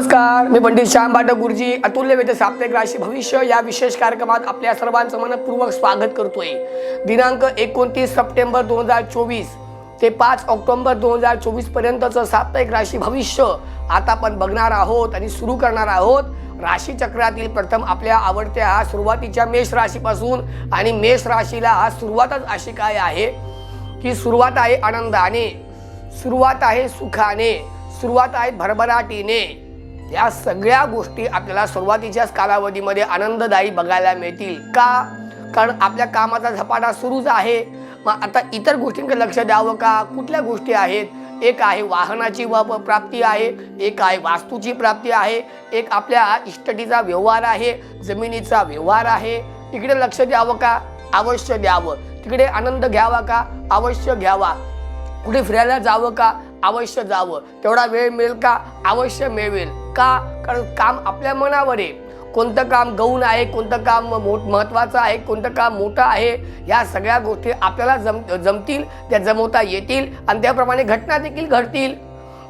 नमस्कार मी पंडित श्याम बाटक गुरुजी अतुल्य वेद साप्ताहिक राशी भविष्य या विशेष कार्यक्रमात आपल्या सर्वांचं मनपूर्वक स्वागत करतोय. दिनांक एकोणतीस सप्टेंबर दोन हजार चोवीस ते पाच ऑक्टोंबर दोन हजार चोवीस पर्यंतचं साप्ताहिक राशी भविष्य आता आपण बघणार आहोत आणि सुरू करणार आहोत. राशी चक्रातील प्रथम आपल्या आवडत्या सुरुवातीच्या मेष राशीपासून आणि मेष राशीला आज सुरुवातच अशी काय आहे? की सुरुवात आहे आनंदाने सुरुवात आहे सुखाने सुरुवात आहे भरभराटीने. या सगळ्या गोष्टी आपल्याला सुरुवातीच्याच कालावधीमध्ये आनंददायी बघायला मिळतील. का? कारण आपल्या कामाचा झपाटा सुरूच आहे. मग आता इतर गोष्टींकडे लक्ष द्यावं का? कुठल्या गोष्टी आहेत? एक आहे वाहनाची व प्राप्ती आहे. एक आहे वास्तूची प्राप्ती आहे. एक आपल्या इष्टटीचा व्यवहार आहे. जमिनीचा व्यवहार आहे. इकडे लक्ष द्यावं का? अवश्य द्यावं. तिकडे आनंद घ्यावा का? अवश्य घ्यावा. कुठे फिरायला जावं का? अवश्य जावं. तेवढा वेळ मिळेल का? अवश्य मिळेल. का? कारण काम आपल्या मनावर आहे. कोणतं काम गौण आहे कोणतं काम मोठ महत्त्वाचं आहे कोणतं काम मोठं आहे ह्या सगळ्या गोष्टी आपल्याला जम जमतील त्या जमवता येतील आणि त्याप्रमाणे घटना देखील घडतील.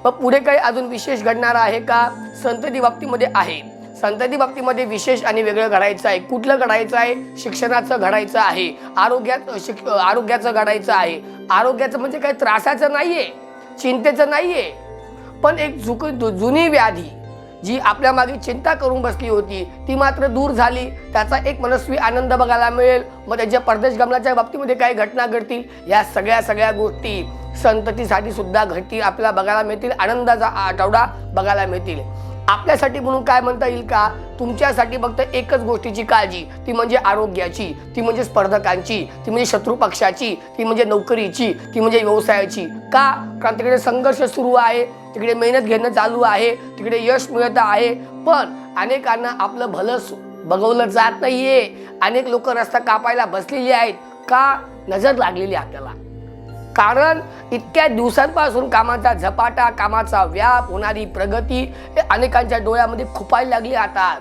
मग पुढे काही अजून विशेष घडणार आहे का? संतती बाबतीमध्ये आहे. संतती बाबतीमध्ये विशेष आणि वेगळं घडायचं आहे. कुठलं घडायचं आहे? शिक्षणाचं घडायचं आहे. आरोग्यात शिक आरोग्याचं घडायचं आहे. आरोग्याचं म्हणजे काही त्रासाचं नाही आहे चिंतेचं नाही आहे पण एक झुक जु- जुनी व्याधी जी आपल्या मागे चिंता करून बसली होती ती मात्र दूर झाली. त्याचा एक मनस्वी आनंद बघायला मिळेल. मग त्यांच्या परदेश गमनाच्या बाबतीमध्ये काही घटना घडतील या सगळ्या सगळ्या गोष्टी संततीसाठी सुद्धा घडतील आपल्याला बघायला मिळतील आनंदाचा आठवडा बघायला मिळतील. आपल्यासाठी म्हणून काय म्हणता येईल का? तुमच्यासाठी फक्त एकच गोष्टीची काळजी. ती म्हणजे आरोग्याची ती म्हणजे स्पर्धकांची ती म्हणजे शत्रू पक्षाची ती म्हणजे नोकरीची ती म्हणजे व्यवसायाची. का? कारण तिकडे संघर्ष सुरू आहे तिकडे मेहनत घेणं चालू आहे तिकडे यश मिळत आहे. पण अनेकांना आपलं भलं बघवलं जात नाहीये. अनेक लोक रस्ता कापायला बसलेली आहेत. का? नजर लागलेली आहे आपल्याला. कारण इतक्या दिवसांपासून कामाचा झपाटा कामाचा व्याप होणारी प्रगती हे अनेकांच्या डोळ्यामध्ये खुपायला लागली आता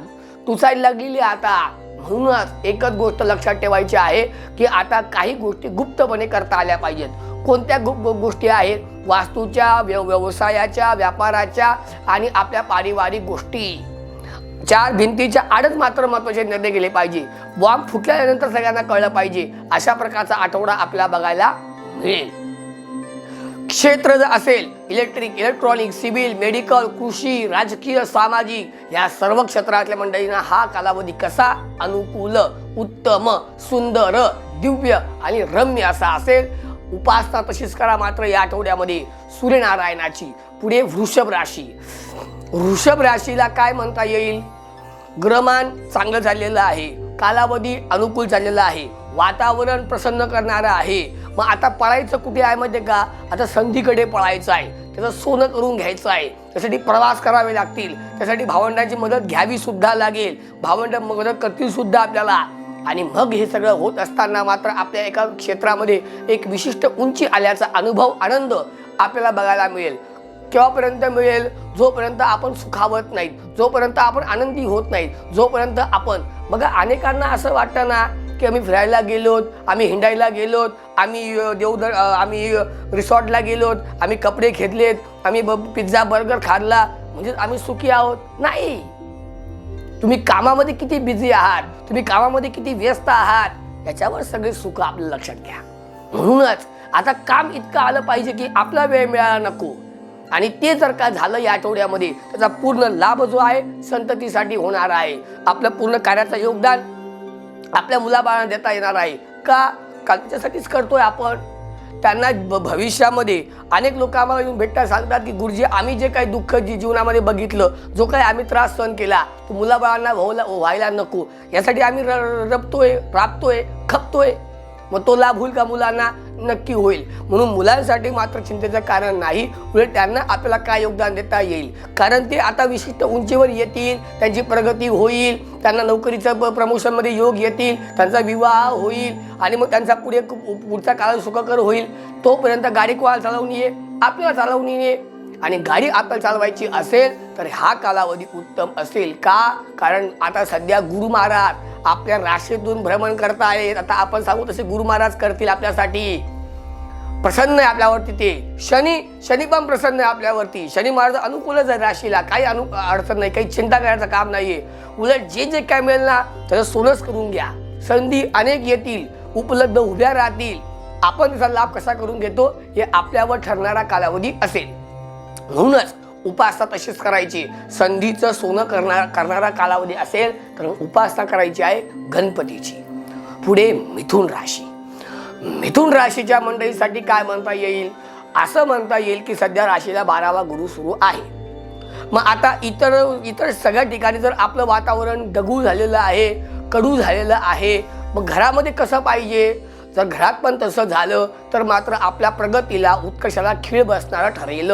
तुसायला लागलेली आता. म्हणूनच एकच गोष्ट लक्षात ठेवायची आहे की आता काही गोष्टी गुप्तपणे करता आल्या पाहिजेत. कोणत्या गुप गोष्टी आहेत? वास्तूच्या व्यव व्यवसायाच्या व्यापाराच्या आणि आपल्या पारिवारिक गोष्टी. चार भिंतीच्या आडच मात्र महत्त्वाचे निर्णय गेले पाहिजे. बॉम्ब फुटल्यानंतर सगळ्यांना कळलं पाहिजे. अशा प्रकारचा आठवडा आपल्याला बघायला मिळेल. क्षेत्र जर असेल इलेक्ट्रिक इलेक्ट्रॉनिक सिव्हिल मेडिकल कृषी राजकीय सामाजिक या सर्व क्षेत्रातल्या मंडळींना हा कालावधी कसा अनुकूल उत्तम सुंदर दिव्य आणि रम्य असा असेल? उपासना तशीच करा मात्र या आठवड्यामध्ये सूर्यनारायणाची. पुढे वृषभ राशी. वृषभ राशीला काय म्हणता येईल? ग्रहमान चांगलं झालेलं आहे. कालावधी अनुकूल झालेला आहे. वातावरण प्रसन्न करणारं आहे. मग आता पळायचं कुठे आहे माहिती का? आता संधीकडे पळायचं आहे. त्याचं सोनं करून घ्यायचं आहे. त्यासाठी प्रवास करावे लागतील. त्यासाठी भावंडांची मदत घ्यावी सुद्धा लागेल. भावंड मदत करतील सुद्धा आपल्याला. आणि मग हे सगळं होत असताना मात्र आपल्या एका क्षेत्रामध्ये एक विशिष्ट उंची आल्याचा अनुभव आनंद आपल्याला बघायला मिळेल. केव्हापर्यंत मिळेल? जोपर्यंत आपण सुखावत नाहीत. जोपर्यंत आपण आनंदी होत नाहीत. जोपर्यंत आपण बघा अनेकांना असं वाटतं ना की आम्ही फिरायला गेलोत आम्ही हिंडायला गेलोत आम्ही देवदर आम्ही रिसॉर्टला गेलोत आम्ही कपडे घेतलेत आम्ही ब पिझ्झा बर्गर खाल्ला म्हणजे आम्ही सुखी आहोत? नाही. तुम्ही कामामध्ये किती बिझी आहात? तुम्ही कामामध्ये किती व्यस्त आहात? याच्यावर सगळे सुख आपलं लक्षात घ्या. म्हणूनच आता काम इतकं आलं पाहिजे की आपला वेळ मिळाला नको. आणि ते जर का झालं या आठवड्यामध्ये त्याचा पूर्ण लाभ जो आहे संततीसाठी होणार आहे. आपलं पूर्ण कार्याचं योगदान आपल्या मुलाबाळांना देता येणार आहे. का? का त्याच्यासाठीच करतोय आपण? त्यांना भ- भविष्यामध्ये अनेक लोक आम्हाला येऊन भेटतात सांगतात की गुरुजी आम्ही जे काही दुःख जी जीवनामध्ये बघितलं जो काही आम्ही त्रास सहन केला तो मुलाबाळांना व्हायला व्हायला नको. यासाठी आम्ही र र- रपतोय राबतोय खपतोय. मग तो लाभ होईल का मुलांना? नक्की होईल. म्हणून मुलांसाठी मात्र चिंतेचं कारण नाही. उलट त्यांना आपल्याला काय योगदान देता येईल? कारण ते आता विशिष्ट उंचीवर येतील त्यांची प्रगती होईल त्यांना नोकरीचं प्रमोशनमध्ये योग येतील त्यांचा विवाह होईल आणि मग त्यांचा पुढे कु- पुढचा काळ सुखकर होईल. तोपर्यंत गाडी कोणाला चालवून ये? आपल्याला चालवून ये. आणि गाडी आपल्याला चालवायची असेल तर हा कालावधी उत्तम असेल. का? कारण आता सध्या गुरु महाराज आपल्या राशीतून भ्रमण करता येत आता आपण सांगू तसे गुरु महाराज करतील आपल्यासाठी. प्रसन्न आहे आपल्यावरती ते. शनी शनी पण प्रसन्न आहे आपल्यावरती. शनी महाराज अनुकूलच आहे राशीला. काही अनु अडचण नाही. काही चिंता करायचं काम नाही आहे उलट जे जे काय मिळेल ना त्याचं सोनच करून घ्या. संधी अनेक येतील. उपलब्ध उभ्या राहतील. आपण त्याचा लाभ कसा करून घेतो हे आपल्यावर ठरणारा कालावधी असेल. म्हणूनच उपासना तशीच करायची. संधीचं सोनं करणार करणारा कालावधी असेल तर उपासना करायची आहे गणपतीची. पुढे मिथुन राशी. मिथुन राशीच्या मंडळीसाठी काय म्हणता येईल? असं म्हणता येईल की सध्या राशीला बारावा गुरु सुरू आहे. मग आता इतर इतर सगळ्या ठिकाणी जर आपलं वातावरण दगू झालेलं आहे कडू झालेलं आहे मग घरामध्ये कसं पाहिजे? जर घरात पण तसं झालं तर मात्र आपल्या प्रगतीला उत्कर्षाला खीळ बसणारं ठरेल.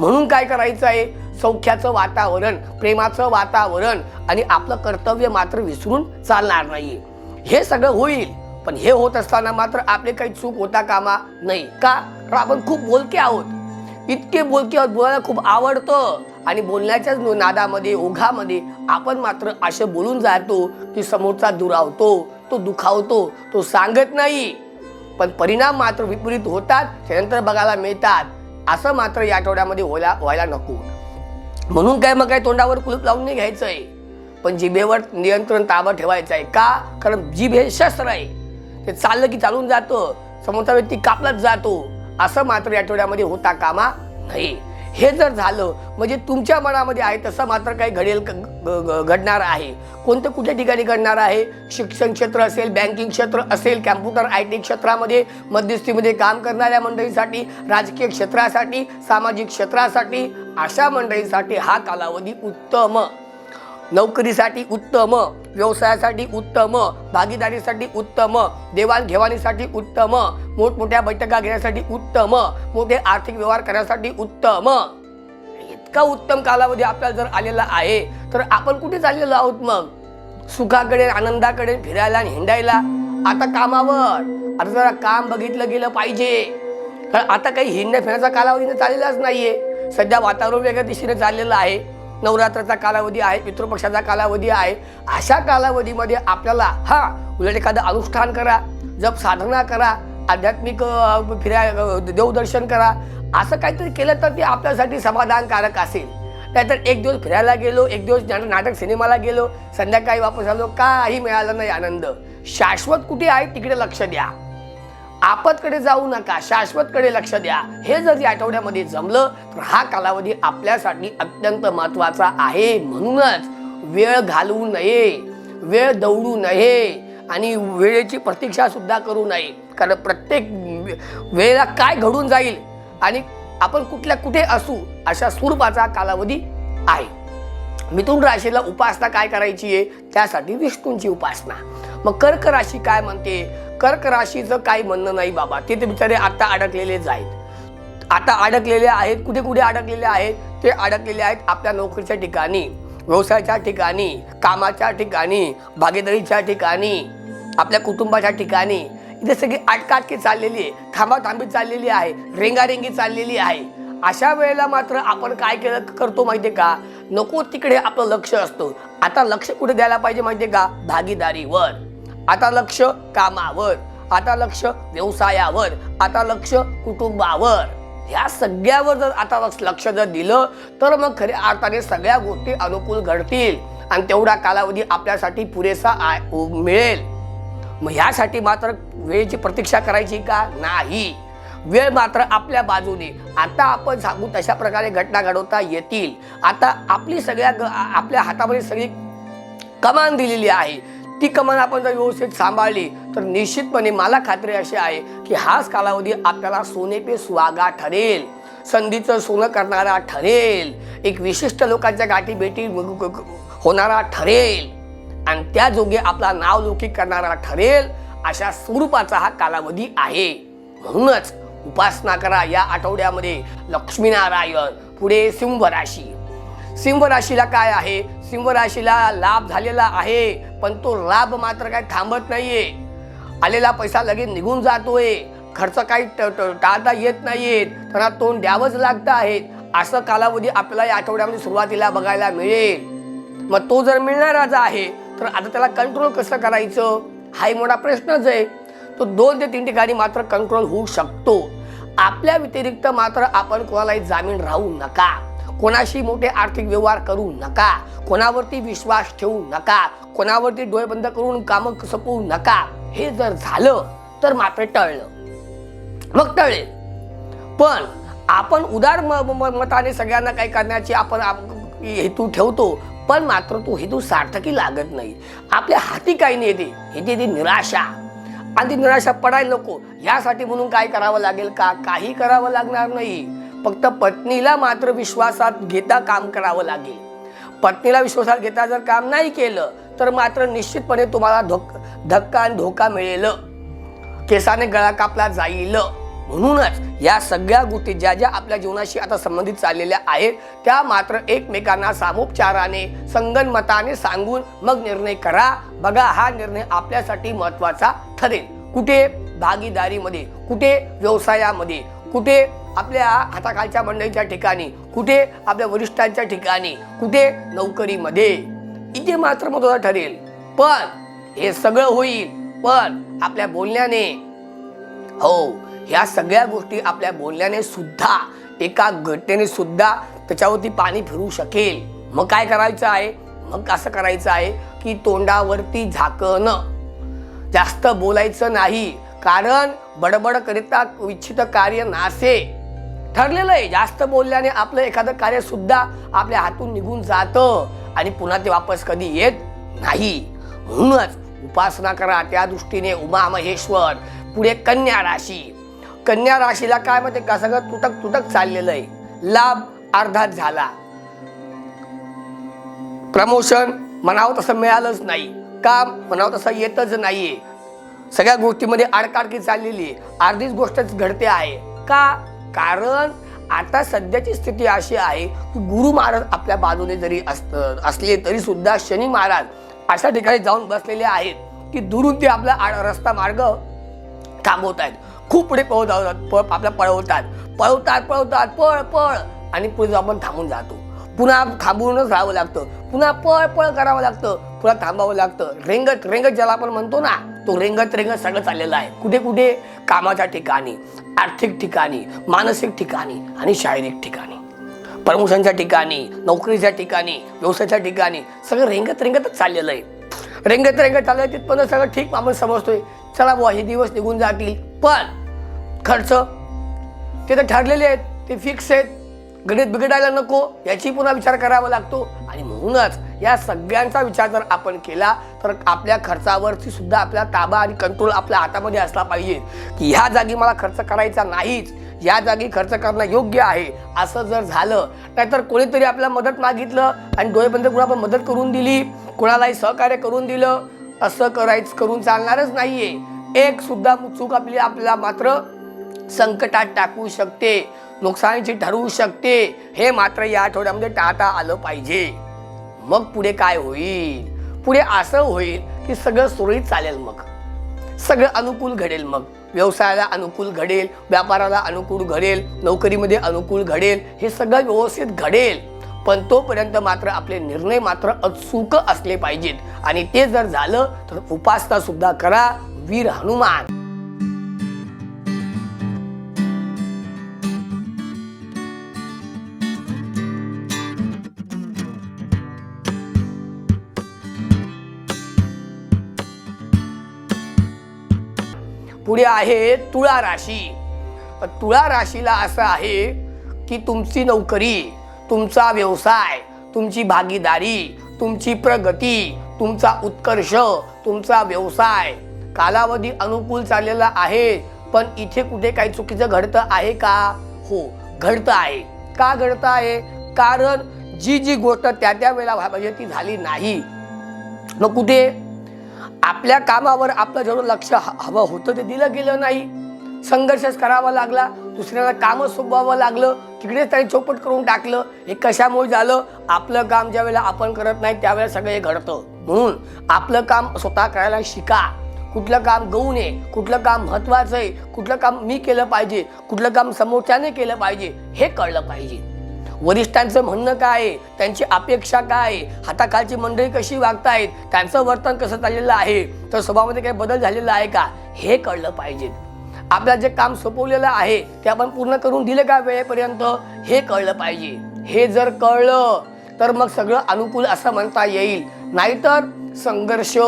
म्हणून काय करायचं आहे? सौख्याचं वातावरण प्रेमाचं वातावरण आणि आपलं कर्तव्य मात्र विसरून चालणार नाही हे सगळं होईल पण हे होत असताना मात्र आपले काही चूक होता कामा नाही. का? तर आपण खूप बोलके आहोत. इतके बोलके आहोत बोलायला खूप आवडतं. आणि बोलण्याच्याच नादामध्ये ओघामध्ये आपण मात्र असे बोलून जातो की समोरचा दुरावतो तो दुखावतो तो सांगत नाही. पण परिणाम मात्र विपरीत होतात त्यानंतर बघायला मिळतात. असं मात्र या आठवड्यामध्ये व्हायला व्हायला नको. म्हणून काय मग काय तोंडावर कुलूप लावून नाही घ्यायचं आहे पण जिभेवर नियंत्रण ताबा ठेवायचं आहे का? कारण जीभ हे शस्त्र आहे. ते चाललं की चालून जातं. समोरचा व्यक्ती कापलाच जातो. असं मात्र या आठवड्यामध्ये होता कामा नाही हे जर झालं म्हणजे तुमच्या मनामध्ये आहे तसं मात्र काही घडेल ग- घडणार आहे. कोणतं कुठल्या ठिकाणी घडणार आहे? शिक्षण क्षेत्र असेल बँकिंग क्षेत्र असेल कॅम्प्युटर आय टी क्षेत्रामध्ये मध्यस्थीमध्ये काम करणाऱ्या मंडळीसाठी राजकीय क्षेत्रासाठी सामाजिक क्षेत्रासाठी अशा मंडळींसाठी हा कालावधी उत्तम. नोकरीसाठी उत्तम. व्यवसायासाठी उत्तम भागीदारीसाठी उत्तम देवाणघेवाणीसाठी उत्तम मोठमोठ्या बैठका घेण्यासाठी उत्तम मोठे आर्थिक व्यवहार करण्यासाठी उत्तम. इतका उत्तम कालावधी आपल्याला जर आलेला आहे तर आपण कुठे चाललेलो आहोत मग? सुखाकडे आनंदाकडे फिरायला आणि हिंडायला? आता कामावर. आता जरा काम बघितलं गेलं पाहिजे. कारण आता काही हिंडण्या फिरण्याचा कालावधी चाललेलाच नाहीये. सध्या वातावरण वेगळ्या दिशेने चाललेलं आहे. नवरात्राचा कालावधी आहे पितृपक्षाचा कालावधी आहे अशा कालावधीमध्ये आपल्याला हा उलट एखादं अनुष्ठान करा जप साधना करा आध्यात्मिक फिराय देवदर्शन करा असं काहीतरी केलं तर ते आपल्यासाठी समाधानकारक असेल. नाहीतर एक दिवस फिरायला गेलो एक दिवस नाटक सिनेमाला गेलो संध्याकाळी वापस आलो काही मिळालं नाही आनंद. शाश्वत कुठे आहे तिकडे लक्ष द्या. आपतकडे जाऊ नका शाश्वतकडे लक्ष द्या. हे जर या आठवड्यामध्ये जमलं तर हा कालावधी आपल्यासाठी अत्यंत महत्त्वाचा आहे. म्हणूनच वेळ घालवू नये वेळ दौडू नये आणि वेळेची प्रतीक्षा सुद्धा करू नये. कारण प्रत्येक वेळेला काय घडून जाईल आणि आपण कुठल्या कुठे असू अशा स्वरूपाचा कालावधी आहे. मिथुन राशीला उपासना काय करायची आहे? त्यासाठी विष्णूंची उपासना. मग कर्क राशी काय म्हणते? कर्क राशीचं काही म्हणणं नाही बाबा. ते ते बिचारे आता अडकलेलेच आहेत. आता अडकलेले आहेत. कुठे कुठे अडकलेले आहेत? ते अडकलेले आहेत आपल्या नोकरीच्या ठिकाणी व्यवसायाच्या ठिकाणी कामाच्या ठिकाणी भागीदारीच्या ठिकाणी आपल्या कुटुंबाच्या ठिकाणी. इथे सगळी अटकाटकी चाललेली आहे. थांबाथांबी चाललेली आहे. रेंगारेंगी चाललेली आहे. अशा वेळेला मात्र आपण काय केलं करतो माहितीये का? नको तिकडे आपलं लक्ष असतं. आता लक्ष कुठे द्यायला पाहिजे माहितीये का? भागीदारीवर. आता लक्ष कामावर आता लक्ष व्यवसायावर आता लक्ष कुटुंबावर. ह्या सगळ्यावर जर आता लक्ष- लक्ष जर दिलं तर मग खऱ्या अर्थाने सगळ्या गोष्टी अनुकूल घडतील. आणि तेवढा कालावधी आपल्यासाठी पुरेसा आय मिळेल. मग ह्यासाठी मात्र वेळेची प्रतीक्षा करायची का? नाही. वेळ मात्र आपल्या बाजूने. आता आपण सांगू तशा प्रकारे घटना घडवता येतील. आता आपली सगळ्या ग- आपल्या हातामध्ये सगळी कमान दिलेली आहे. ती कमान आपण जर व्यवस्थित सांभाळली तर निश्चितपणे मला खात्री अशी आहे की हाच कालावधी आपल्याला सोने पे सुहागा ठरेल. संधीचं सोनं करणारा ठरेल. एक विशिष्ट लोकांच्या गाठी भेटी होणारा ठरेल. आणि त्या जोगे आपला नावलौकिक करणारा ठरेल अशा स्वरूपाचा हा कालावधी आहे. म्हणूनच उपासना करा या आठवड्यामध्ये लक्ष्मीनारायण पुढे सिंह राशी सिंह राशीला काय आहे? सिंह राशीला लाभ झालेला आहे पण तो लाभ मात्र काय थांबत नाहीये. आलेला पैसा लगेच निघून जातोय. खर्च काही ट- टाळता येत नाहीयेत त्यांना तोंड द्यावंच लागतं आहे. असं कालावधी आपल्याला या आठवड्यामध्ये सुरुवातीला बघायला मिळेल. मग तो जर मिळणाराच आहे तर आता त्याला कंट्रोल कसं करायचं? हा एक मोठा प्रश्नच आहे. तो दोन ते तीन ठिकाणी मात्र कंट्रोल होऊ शकतो. आपल्या व्यतिरिक्त मात्र आपण कोणालाही जामीन राहू नका. कोणाशी मोठे आर्थिक व्यवहार करू नका. कोणावरती विश्वास ठेवू नका. कोणावरती डोळे बंद करून कामं सपवू नका. हे जर झालं तर मात्र टळलं. मग टळेल. पण आपण उदार म- म- मताने सगळ्यांना काही करण्याची आपण आप- हेतू ठेवतो पण मात्र तो हेतू सार्थकी लागत नाही. आपल्या हाती काही नाही येते येते ती निराशा. आणि ती निराशा पडायला नको. यासाठी म्हणून काय करावं लागेल का? काही करावं लागणार नाही. फक्त पत्नीला मात्र विश्वासात घेता काम करावं लागेल. पत्नीला विश्वासात घेता जर काम नाही केलं तर मात्र निश्चितपणे तुम्हाला धोक धक्का आणि धोका मिळेल. केसाने गळा कापला जाईल. म्हणूनच या सगळ्या गोष्टी ज्या ज्या आपल्या जीवनाशी आता संबंधित चाललेल्या आहेत त्या मात्र एकमेकांना सामोपचाराने संगनमताने सांगून मग निर्णय करा. बघा हा निर्णय आपल्यासाठी महत्त्वाचा ठरेल. कुठे भागीदारीमध्ये कुठे व्यवसायामध्ये कुठे आपल्या हाताखालच्या मंडळीच्या ठिकाणी कुठे आपल्या वरिष्ठांच्या ठिकाणी कुठे नोकरीमध्ये. इथे मात्र महत्वाचं ठरेल. पण हे सगळं होईल पण आपल्या बोलण्याने. हो ह्या सगळ्या गोष्टी आपल्या बोलण्याने सुद्धा एका घटनेने सुद्धा त्याच्यावरती पाणी फिरू शकेल. मग काय करायचं आहे? मग असं करायचं आहे की तोंडावरती झाकणं. जास्त बोलायचं नाही कारण बडबड करिता इच्छित कार्य नासे. ठरलेलं आहे. जास्त बोलल्याने आपलं एखादं कार्य सुद्धा आपल्या हातून निघून जातं आणि पुन्हा ते वापस कधी येत नाही. म्हणूनच उपासना करा. त्या दृष्टीने उमा महेश्वर पुढे कन्या राशी. कन्या राशीला काय म्हणते का? सगळं तुटक तुटक चाललेलं आहे. लाभ अर्धात झाला. प्रमोशन म्हणावं तसं मिळालंच नाही. काम म्हणावं तसं येतच नाहीये. सगळ्या गोष्टीमध्ये आडकाडकी चाललेली आहे. अर्धीच गोष्टच घडते आहे. का? कारण आता सध्याची स्थिती अशी आहे की गुरु महाराज आपल्या बाजूने जरी असत असले तरी सुद्धा शनी महाराज अशा ठिकाणी जाऊन बसलेले आहेत की दुरून ते आपला आड- रस्ता मार्ग थांबवत आहेत खूप पुढे पळवतात पळ आपल्या पळवतात. पळवतात पळवतात पळ पळ. आणि पुढे जाऊन आपण थांबून जातो. पुन्हा थांबूनच राहावं लागतं. पुन्हा पळ पळ करावं लागतं. पुन्हा थांबावं लागतं. रेंगत रेंगत ज्याला आपण म्हणतो ना तो रेंगत रेंगत सगळं चाललेला आहे. कुठे कुठे कामाच्या ठिकाणी आर्थिक ठिकाणी मानसिक ठिकाणी आणि शारीरिक ठिकाणी. प्रमोशनच्या ठिकाणी नोकरीच्या ठिकाणी व्यवसायाच्या ठिकाणी सगळं रेंगत रेंगतच चाललेलं आहे. रेंगत रेंगत चाललं तिथपर्यंत सगळं ठीक आपण समजतोय. चला बुवा हे दिवस निघून जातील. पण खर्च ते तर ठरलेले आहेत ते फिक्स आहेत. गणित बिघडायला नको याची पुन्हा विचार करावा लागतो. आणि म्हणूनच या सगळ्यांचा विचार जर आपण केला तर आपल्या खर्चावरती सुद्धा आपला ताबा आणि कंट्रोल आपल्या हातामध्ये असला पाहिजे. की ह्या जागी मला खर्च करायचा नाहीच या जागी खर्च करणं योग्य आहे असं जर झालं नाहीतर कोणीतरी आपल्याला मदत मागितलं आणि डोळेबंद बंद आपण मदत करून दिली कोणालाही सहकार्य करून दिलं असं करायचं करून चालणारच नाहीये. एक सुद्धा चूक आपली आपल्याला मात्र संकटात टाकू शकते नुकसानीची ठरवू शकते हे मात्र या आठवड्यामध्ये टाळता आलं पाहिजे. मग पुढे काय होईल? पुढे असं होईल की सगळं सुरळीत चालेल मग. सगळं अनुकूल घडेल मग. व्यवसायाला अनुकूल घडेल व्यापाराला अनुकूल घडेल नोकरीमध्ये अनुकूल घडेल हे सगळं व्यवस्थित घडेल. पण तोपर्यंत मात्र आपले निर्णय मात्र अचूक असले पाहिजेत. आणि ते जर झालं तर उपासना सुद्धा करा वीर हनुमान. पुढे आहे तुळा राशी. तुळा राशीला असं आहे की तुमची नोकरी तुमचा व्यवसाय तुमची भागीदारी तुमची प्रगती तुमचा उत्कर्ष तुमचा व्यवसाय. कालावधी अनुकूल चाललेला आहे पण इथे कुठे काही चुकीचं घडतं आहे का? हो घडतं आहे. का घडतं आहे? कारण जी जी गोष्ट त्या त्या वेळेला म्हणजे पाहिजे ती झाली नाही. मग कुठे? आपल्या कामावर आपलं जेवढं लक्ष ह- हवं होतं ते दिलं गेलं नाही. संघर्षच करावा लागला दुसऱ्याला कामं सोपवावं लागलं तिकडेच त्यांनी चौपट करून टाकलं. हे कशामुळे झालं? आपलं काम ज्या वेळेला आपण करत नाही त्यावेळेला सगळं हे घडतं. म्हणून आपलं काम स्वतः करायला शिका. कुठलं काम गहू नये कुठलं काम महत्त्वाचं आहे कुठलं काम मी केलं पाहिजे कुठलं काम समोरच्याने केलं पाहिजे हे कळलं पाहिजे. वरिष्ठांचं म्हणणं काय? आहे त्यांची अपेक्षा काय? आहे हाताखालची मंडळी कशी वागतायत? त्यांचं वर्तन कसं चाललेलं आहे? तर स्वभावामध्ये काही बदल झालेला आहे का? हे कळलं पाहिजे. आपल्याला जे काम सोपवलेलं आहे ते आपण पूर्ण करून दिलं का वेळेपर्यंत? हे कळलं पाहिजे. हे जर कळलं तर मग सगळं अनुकूल असं म्हणता येईल. नाहीतर संघर्ष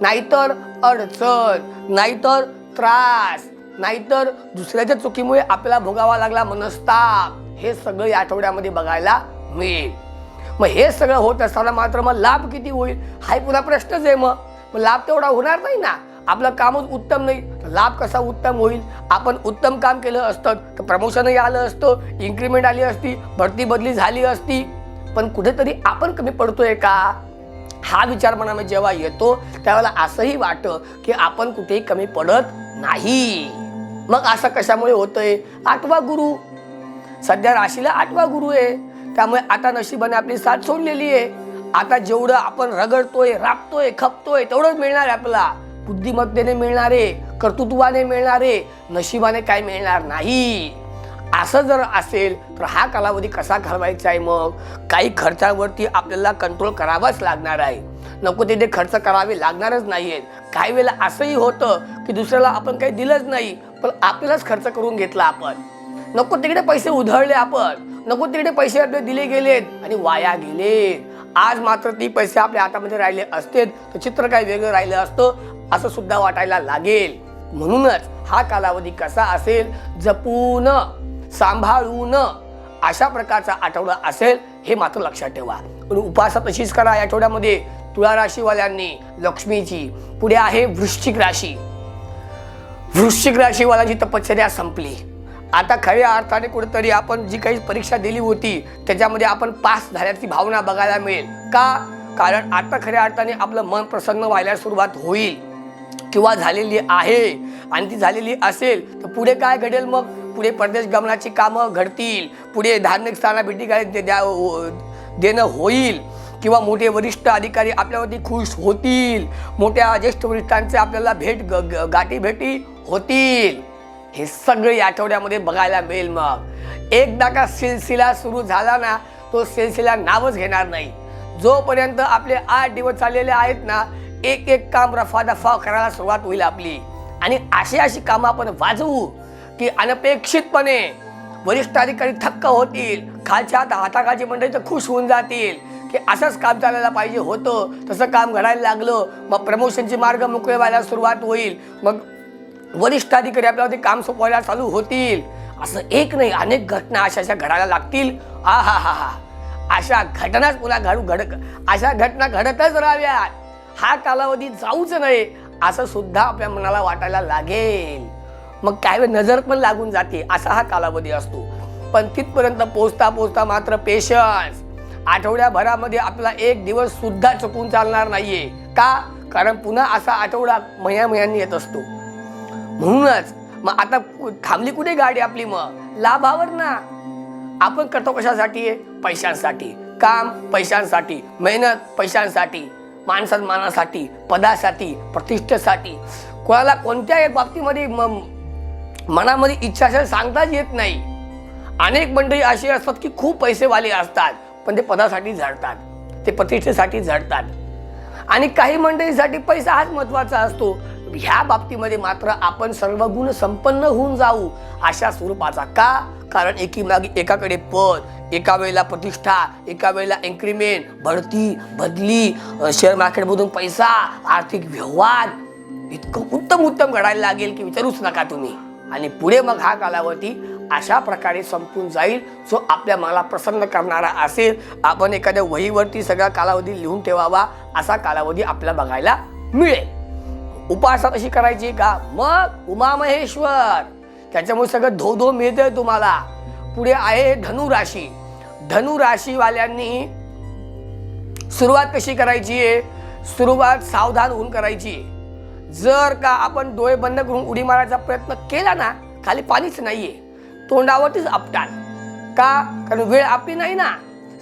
नाहीतर अडचण नाहीतर त्रास नाहीतर दुसऱ्याच्या चुकीमुळे आपल्याला भोगावा लागला मनस्ताप. हे सगळं या आठवड्यामध्ये बघायला मिळेल. मग हे सगळं होत असताना मात्र मग लाभ किती होईल? हा पुन्हा प्रश्नच आहे मग. मग लाभ तेवढा होणार नाही ना? आपलं कामच उत्तम नाही. लाभ कसा उत्तम होईल? आपण उत्तम काम केलं असतं तर प्रमोशनही आलं असतं इन्क्रीमेंट आली असती भरती बदली झाली असती. पण कुठेतरी आपण कमी पडतोय का? हा विचार मनामध्ये जेव्हा येतो त्यावेळेला असंही वाटतं की आपण कुठेही कमी पडत नाही. मग असं कशामुळे होतंय? आठवा गुरु. सध्या राशीला आठवा गुरु आहे. त्यामुळे आता नशिबाने आपली साथ सोडलेली आहे. आता जेवढं आपण रगडतोय राबतोय खपतोय तेवढंच मिळणार आहे आपला बुद्धिमत्तेने मिळणारे कर्तृत्वाने मिळणारे नशिबाने काय मिळणार नाही. असं जर असेल तर हा कालावधी कसा घालवायचा आहे मग? काही खर्चावरती आपल्याला कंट्रोल करावाच लागणार आहे. नको तिथे खर्च करावे लागणारच नाही आहेत काही वेळेला असंही होतं की दुसऱ्याला आपण काही दिलंच नाही पण आपल्यालाच खर्च करून घेतला आपण. नको तिकडे पैसे उधळले आपण. नको तिकडे पैसे आपले दिले गेलेत आणि वाया गेलेत. आज मात्र ती पैसे आपल्या हातामध्ये राहिले असते तर चित्र काही वेगळं राहिलं असतं असं सुद्धा वाटायला लागेल. म्हणूनच हा कालावधी कसा असेल जपून सांभाळून अशा प्रकारचा आठवडा असेल हे मात्र लक्षात ठेवा. पण उपासना तशीच करा या आठवड्यामध्ये. तुळा राशीवाल्यांनी लक्ष्मीची पुढे आहे वृश्चिक राशी. वृश्चिक राशीवाल्यांची तपश्चर्या संपली. आता खऱ्या अर्थाने कुठेतरी आपण जी काही परीक्षा दिली होती त्याच्यामध्ये आपण पास झाल्याची भावना बघायला मिळेल. का? कारण आता खऱ्या अर्थाने आपलं मन प्रसन्न व्हायला सुरुवात होईल. किंवा झालेली आहे. आणि ती झालेली असेल तर पुढे काय घडेल मग? पुढे परदेश गमनाची कामं घडतील. पुढे धार्मिक स्थाना भेटी काय दे- द्या- हो- देणं होईल. किंवा मोठे वरिष्ठ अधिकारी आपल्यावरती खुश होतील. मोठ्या ज्येष्ठ वरिष्ठांचे आपल्याला भेट ग- ग- गाठी भेटी होतील. हे सगळे आठवड्यामध्ये बघायला मिळेल मग. एकदा का सिलसिला सुरू झाला ना तो सिलसिला नावच घेणार नाही. जोपर्यंत आपले आठ दिवस चाललेले आहेत ना एक एक काम रफादफा करायला सुरुवात होईल आपली. आणि अशी अशी कामं आपण वाजवू की अनपेक्षितपणे वरिष्ठ अधिकारी थक्क होतील खालच्या हात- हाताखालची मंडळी तर खुश होऊन जातील की असंच काम चालायला पाहिजे होतं तसं काम घडायला लागलं मग प्रमोशनचे मार्ग मोकळे व्हायला सुरुवात होईल मग वरिष्ठ अधिकारी आपल्यावरती काम सोपवायला चालू होतील. असं एक नाही अनेक घटना अशा अशा घडायला लागतील. आ हा हा हा. अशा घटनाच पुन्हा घडू घड अशा घटना घडतच राहाव्यात. हा कालावधी जाऊच नये असं सुद्धा आपल्या मनाला वाटायला लागेल. मग काय वेळ नजर पण लागून जाते असा हा कालावधी असतो. पण तिथपर्यंत पोचता पोचता मात्र पेशन्स. आठवड्याभरामध्ये आपला एक दिवस सुद्धा चुकून चालणार नाहीये. का? कारण पुन्हा असा आठवडा महिन्या महिन्यांनी येत असतो. म्हणूनच मग आता थांबली कुठे गाडी आपली मग? लाभावर ना. आपण करतो कशासाठी? पैशांसाठी. काम पैशांसाठी. मेहनत पैशांसाठी. मानसन्मानासाठी पदासाठी. प्रतिष्ठेसाठी. कोणाला कोणत्याही बाबतीमध्ये म- मनामध्ये इच्छा असेल सांगताच येत नाही. अनेक मंडळी अशी असतात की खूप पैसेवाले असतात पण ते पदासाठी झडतात. ते प्रतिष्ठेसाठी झडतात. आणि काही मंडळीसाठी पैसा हाच महत्त्वाचा असतो. ह्या बाबतीमध्ये मात्र आपण सर्व गुण संपन्न होऊन जाऊ अशा स्वरूपाचा का? कारण एकी मागे एकाकडे पद एका वेळेला प्रतिष्ठा एका वेळेला इन्क्रीमेंट भरती बदली शेअर मार्केटमधून पैसा आर्थिक व्यवहार. इतकं उत्तम उत्तम घडायला लागेल की विचारूच नका तुम्ही. आणि पुढे मग हा कालावधी अशा प्रकारे संपून जाईल जो आपल्या मनाला प्रसन्न करणारा असेल. आपण एखाद्या वहीवरती सगळा कालावधी लिहून ठेवावा असा कालावधी आपल्याला बघायला मिळेल. उपासना तशी करायची का? मग उमामहेश्वर. त्याच्यामुळे सगळं धो धो मिळतंय तुम्हाला. पुढे आहे धनु राशी धनु राशीवाल्यांनी सुरुवात कशी करायची? आहे सुरुवात सावधान होऊन करायची. जर का आपण डोळे बंद करून उडी मारायचा प्रयत्न केला ना खाली पाणीच नाहीये. तोंडावरतीच आपटाल. का? कारण वेळ आपली नाही ना.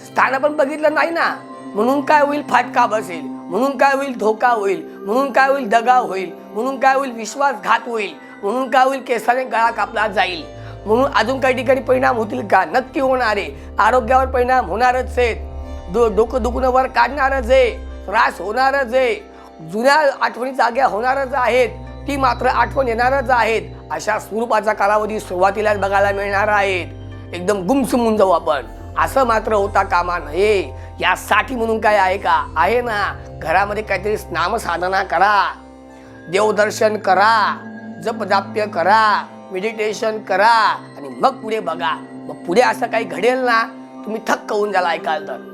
स्थान पण बघितलं नाही ना. म्हणून काय होईल? फाटका बसेल. म्हणून काय होईल धोका होईल म्हणून काय होईल दगा होईल म्हणून काय होईल विश्वासघात होईल म्हणून काय होईल केसाने गळा कापला जाईल. म्हणून अजून काही ठिकाणी परिणाम होतील का? नक्की होणार आहे. आरोग्यावर परिणाम होणारच आहेत. डो डोकं दुखणं वर काढणारच आहे. त्रास होणारच आहे. जुन्या आठवणी जाग्या होणारच आहेत. ती मात्र आठवण येणारच आहेत. अशा स्वरूपाचा कालावधी सुरुवातीलाच बघायला मिळणार आहेत. एकदम गुमसुमून जाऊ आपण. असं मात्र होता कामा नये. यासाठी म्हणून काय आहे का? आहे ना घरामध्ये काहीतरी नामसाधना करा. देवदर्शन करा जपजाप्य करा मेडिटेशन करा आणि मग पुढे बघा. मग पुढे असं काही घडेल ना तुम्ही थक्क होऊन जाल ऐकाल तर.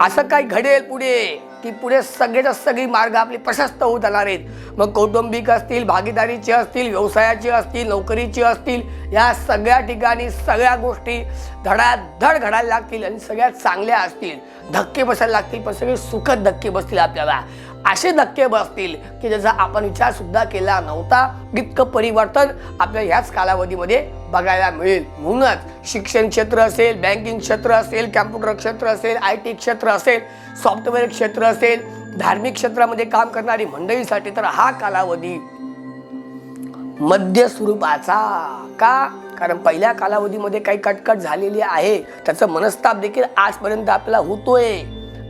असं काही घडेल पुढे. की पुढे सगळेच्या सगळी मार्ग आपले प्रशस्त होत जाणार आहेत. मग कौटुंबिक असतील भागीदारीचे असतील व्यवसायाचे असतील नोकरीचे असतील या सगळ्या ठिकाणी सगळ्या गोष्टी धडाधड घडायला लागतील आणि सगळ्या चांगल्या असतील. धक्के बसायला लागतील पण सगळे सुखद धक्के बसतील आपल्याला. असे धक्के बसतील की ज्याचा आपण विचार सुद्धा केला नव्हता. इतकं परिवर्तन आपल्या ह्याच कालावधीमध्ये बघायला मिळेल. म्हणूनच शिक्षण क्षेत्र असेल बँकिंग क्षेत्र असेल कॅम्प्युटर क्षेत्र असेल आय टी क्षेत्र असेल सॉफ्टवेअर क्षेत्र असेल धार्मिक क्षेत्रामध्ये काम करणारी मंडळीसाठी तर हा कालावधी मध्य स्वरूपाचा का? कारण पहिल्या कालावधीमध्ये काही कटकट झालेली आहे. त्याचं मनस्ताप देखील आजपर्यंत आपल्याला होतोय.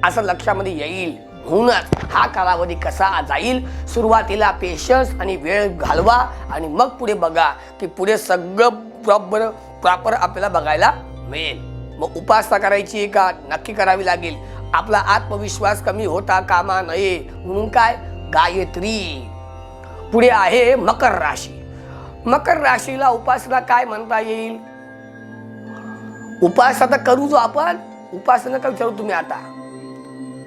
असं लक्षामध्ये येईल. म्हणूनच हा कालावधी कसा जाईल? सुरुवातीला पेशन्स आणि वेळ घालवा आणि मग पुढे बघा की पुढे सगळं प्रॉपर प्रॉपर आपल्याला बघायला मिळेल. मग उपासना करायची आहे का? नक्की करावी लागेल. आपला आत्मविश्वास कमी होता कामा नये. म्हणून काय? गायत्री. पुढे आहे मकर राशी. मकर राशीला उपासना काय म्हणता येईल? उपासना तर करू जो आपण. उपासना का विचारू तुम्ही आता.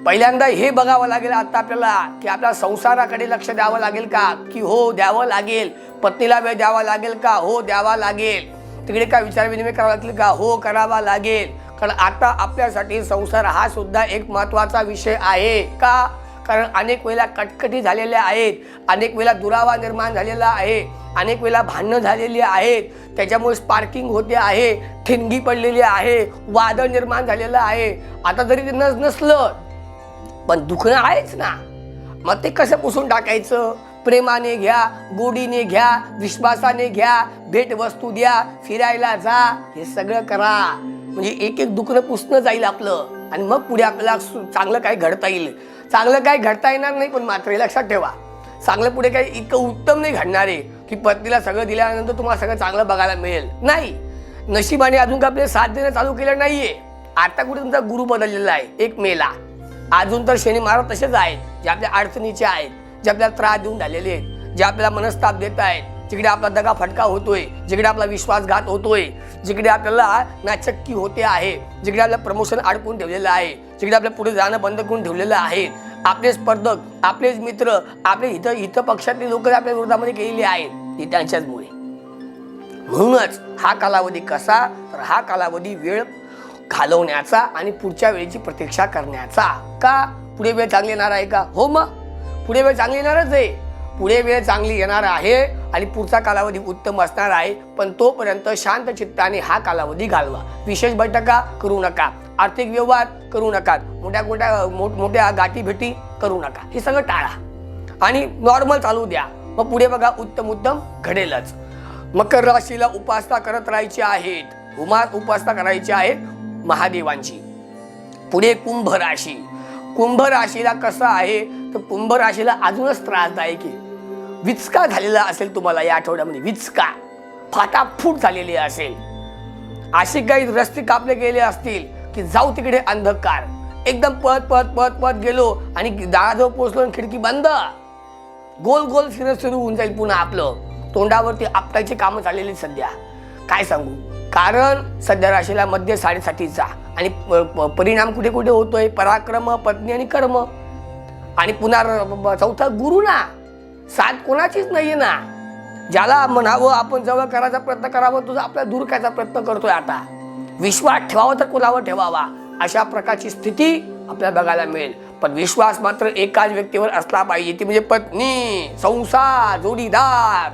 पहिल्यांदा हे बघावं लागेल आता आपल्याला की आपल्या संसाराकडे लक्ष द्यावं लागेल का? की हो द्यावं लागेल. पत्नीला वेळ द्यावा लागेल का? हो द्यावा लागेल. तिकडे काय विचार विनिमय करावा लागेल का? हो करावा लागेल. कारण आता आपल्यासाठी संसार हा सुद्धा एक महत्त्वाचा विषय आहे. का? कारण अनेक वेळेला कटकटी झालेल्या आहेत. अनेक वेळेला दुरावा निर्माण झालेला आहे. अनेक वेळेला भांडणं झालेली आहेत. त्याच्यामुळे स्पार्किंग होते आहे. ठिणगी पडलेली आहे. वादळ निर्माण झालेलं आहे. आता जरी ते नस नसलं पण दुखणं आहेच ना. मग ते कसं पुसून टाकायचं? प्रेमाने घ्या गोडीने घ्या विश्वासाने घ्या भेटवस्तू द्या फिरायला जा हे सगळं करा. म्हणजे एक एक दुखणं पुसणं जाईल आपलं. आणि मग पुढे आपल्याला सु- चांगलं काय घडता येईल. चांगलं काय घडता येणार नाही पण मात्र हे लक्षात ठेवा. चांगलं पुढे काही इतकं उत्तम नाही घडणार आहे की पत्नीला सगळं दिल्यानंतर तुम्हाला सगळं चांगलं बघायला मिळेल. नाही. नशिबाने अजून का आपले साथ देणं चालू केलं नाहीये. आता कुठे तुमचा गुरु बदललेला आहे एक मेला. अजून तर शनी महाराज तसेच आहेत जे आपल्या अडचणीचे आहेत जे आपल्याला त्रास देऊन झालेले आहेत जे आपल्याला मनस्ताप देत आहेत जिकडे आपला दगा फटका होतोय जिकडे आपला विश्वासघात होतोय जिकडे आपल्याला नाचक्की होते आहे जिकडे आपलं प्रमोशन अडकून ठेवलेलं आहे जिकडे आपलं पुढे जाणं बंद करून ठेवलेलं आहे आपले स्पर्धक आपलेच मित्र आपले हित हित पक्षातले लोक आपल्या विरोधामध्ये गेलेले आहेत ते त्यांच्याचमुळे. म्हणूनच हा कालावधी कसा तर हा कालावधी वेळ घालवण्याचा आणि पुढच्या वेळेची प्रतीक्षा करण्याचा. का? पुढे वेळ चांगली येणार आहे का? हो मग. पुढे वेळ चांगली येणारच आहे. पुढे वेळ चांगली येणार आहे आणि पुढचा कालावधी उत्तम असणार आहे. पण तोपर्यंत शांत चित्ताने हा कालावधी घालवा. विशेष बैठका करू नका. आर्थिक व्यवहार करू नका. मोठ्या मोठ्या मोठ मोठ्या गाठी भेटी करू नका. हे सगळं टाळा. आणि नॉर्मल चालू द्या. मग पुढे बघा उत्तम उत्तम घडेलच. मकर राशीला उपासना करत राहायची आहेत. उमा उपासना करायची आहे. महादेवांची. पुढे कुंभ राशी कुंभ राशीला कसं आहे? तर कुंभ राशीला अजूनच त्रासदायक आहे. विचका झालेला असेल तुम्हाला या आठवड्यामध्ये विचका. फाटाफूट झालेली असेल. असे काही रस्ते कापले गेले असतील की जाऊ तिकडे अंधकार. एकदम पळत पळत पळत पळत गेलो आणि दाराजवळ पोचलो आणि खिडकी बंद. गोल गोल फिरत सुरू होऊन जाईल पुन्हा आपलं. तोंडावरती आपटायची कामं चाललेली सध्या. काय सांगू? कारण सध्या राशीला मध्य साडेसातीचा आणि प- प- परिणाम कुठे कुठे होतोय? पराक्रम पत्नी आणि कर्म. आणि पुन्हा चौथा गुरु ना. साथ कोणाचीच नाही ना. ज्याला म्हणावं आपण जवळ करायचा प्रयत्न करावा तुझा आपला दूर करायचा प्रयत्न करतोय आता. विश्वास ठेवावा तर कोणावर ठेवावा? अशा प्रकारची स्थिती आपल्याला बघायला मिळेल. पण विश्वास मात्र एकाच व्यक्तीवर असला पाहिजे. ती म्हणजे पत्नी संसार जोडीदार.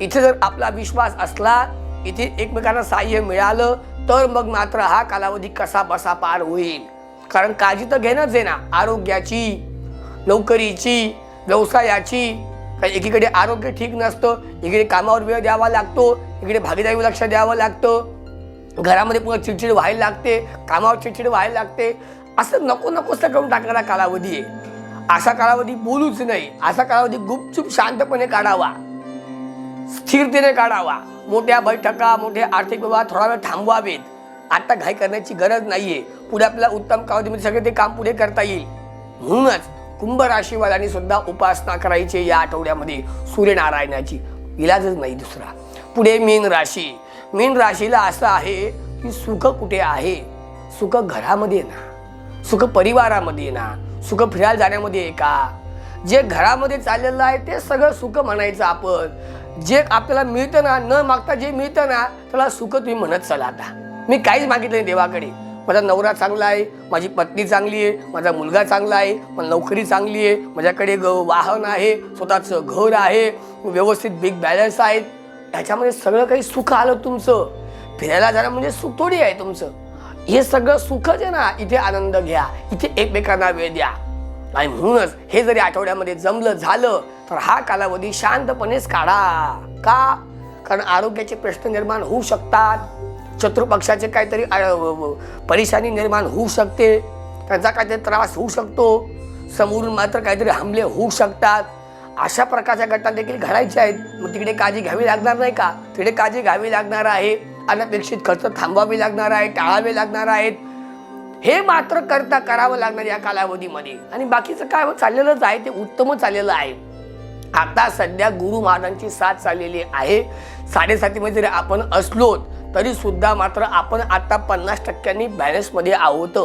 इथे जर आपला विश्वास असला इथे एकमेकांना साह्य मिळालं तर मग मात्र हा कालावधी कसा बसा पार होईल? कारण काळजी तर घेणंच आहे ना आरोग्याची नोकरीची व्यवसायाची. कारण एकीकडे आरोग्य ठीक नसतं इकडे कामावर वेळ द्यावा लागतो इकडे भागीदारी लक्ष द्यावं लागतं. घरामध्ये पुन्हा चिडचिड व्हायला लागते कामावर चिडचिड व्हायला लागते. असं नको नकोसं करून टाकणारा कालावधी आहे. असा कालावधी बोलूच नाही. असा कालावधी गुपचूप शांतपणे काढावा. स्थिरतेने काढावा. मोठ्या बैठका मोठे आर्थिक व्यवहार थोडा वेळ थांबवावेत. आता घाई करण्याची गरज नाहीये. पुढे आपल्याला उत्तम कालावधीमध्ये सगळे ते काम पुढे करता येईल. म्हणूनच कुंभ राशीवाल्यांनी सुद्धा उपासना करायची या आठवड्यामध्ये. सूर्यनारायणाची. इलाजच नाही दुसरा. पुढे मीन राशी. मीन राशीला असं आहे की सुख कुठे आहे? सुख घरामध्ये ना. सुख परिवारामध्ये ना. सुख फिरायला जाण्यामध्ये आहे का? जे घरामध्ये चाललेलं आहे ते सगळं सुख म्हणायचं आपण. जे आपल्याला मिळतं ना न मागता जे मिळतं ना त्याला सुख तुम्ही म्हणत चला आता. मी काहीच मागितलं नाही देवाकडे. माझा नवरा चांगला आहे माझी पत्नी चांगली आहे माझा मुलगा चांगला आहे मला नोकरी चांगली आहे माझ्याकडे ग वाहन आहे स्वतःचं घर आहे व्यवस्थित बिग बॅलन्स आहेत. ह्याच्यामध्ये सगळं काही सुख आलं तुमचं. फिरायला जाणं म्हणजे सुख थोडी आहे तुमचं. हे सगळं सुखच आहे ना इथे आनंद घ्या इथे एकमेकांना वेळ द्या. आणि म्हणूनच हे जरी आठवड्यामध्ये जमलं झालं तर हा कालावधी शांतपणेच काढा. का? कारण आरोग्याचे प्रश्न निर्माण होऊ शकतात. शत्रुपक्षाचे काहीतरी परेशानी निर्माण होऊ शकते. त्यांचा काहीतरी त्रास होऊ शकतो. समोरून मात्र काहीतरी हमले होऊ शकतात. अशा प्रकारच्या घटना देखील घडायच्या आहेत. मग तिकडे काळजी घ्यावी लागणार नाही का? तिकडे काळजी घ्यावी लागणार आहे. अनपेक्षित खर्च थांबवावे लागणार आहे टाळावे लागणार आहेत. हे मात्र करता करावं लागणार या कालावधीमध्ये. आणि बाकीचं काय चाललेलंच आहे ते उत्तम चाललेलं आहे. आता सध्या गुरु महाराजांची साथ चाललेली आहे. साडेसातीमध्ये जरी आपण असलो तरी सुद्धा मात्र आपण आता पन्नास टक्क्यांनी बॅलन्समध्ये आहोत.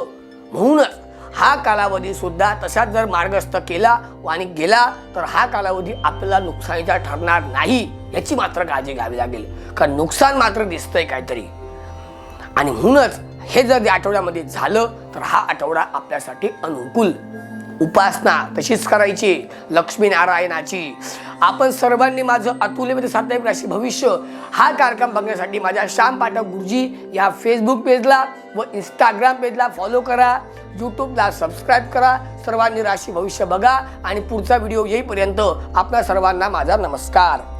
म्हणूनच हा कालावधी सुद्धा तसाच जर मार्गस्थ केला आणि गेला तर हा कालावधी आपल्याला नुकसानीचा ठरणार नाही याची मात्र काळजी घ्यावी लागेल. कारण नुकसान मात्र दिसतंय काहीतरी. आणि म्हणूनच हे जर या आठवड्यामध्ये झालं तर हा आठवडा आपल्यासाठी अनुकूल. उपासना तशीच करायची लक्ष्मी नारायणाची आपण सर्वांनी माझं अतुल्यमध्ये साप्ताहिक राशी भविष्य हा कार्यक्रम बघण्यासाठी माझ्या श्याम पाठक गुरुजी या फेसबुक पेजला व इंस्टाग्राम पेजला फॉलो करा. यूट्यूबला सबस्क्राईब करा. सर्वांनी राशी भविष्य बघा आणि पुढचा व्हिडिओ येईपर्यंत आपल्या सर्वांना माझा नमस्कार.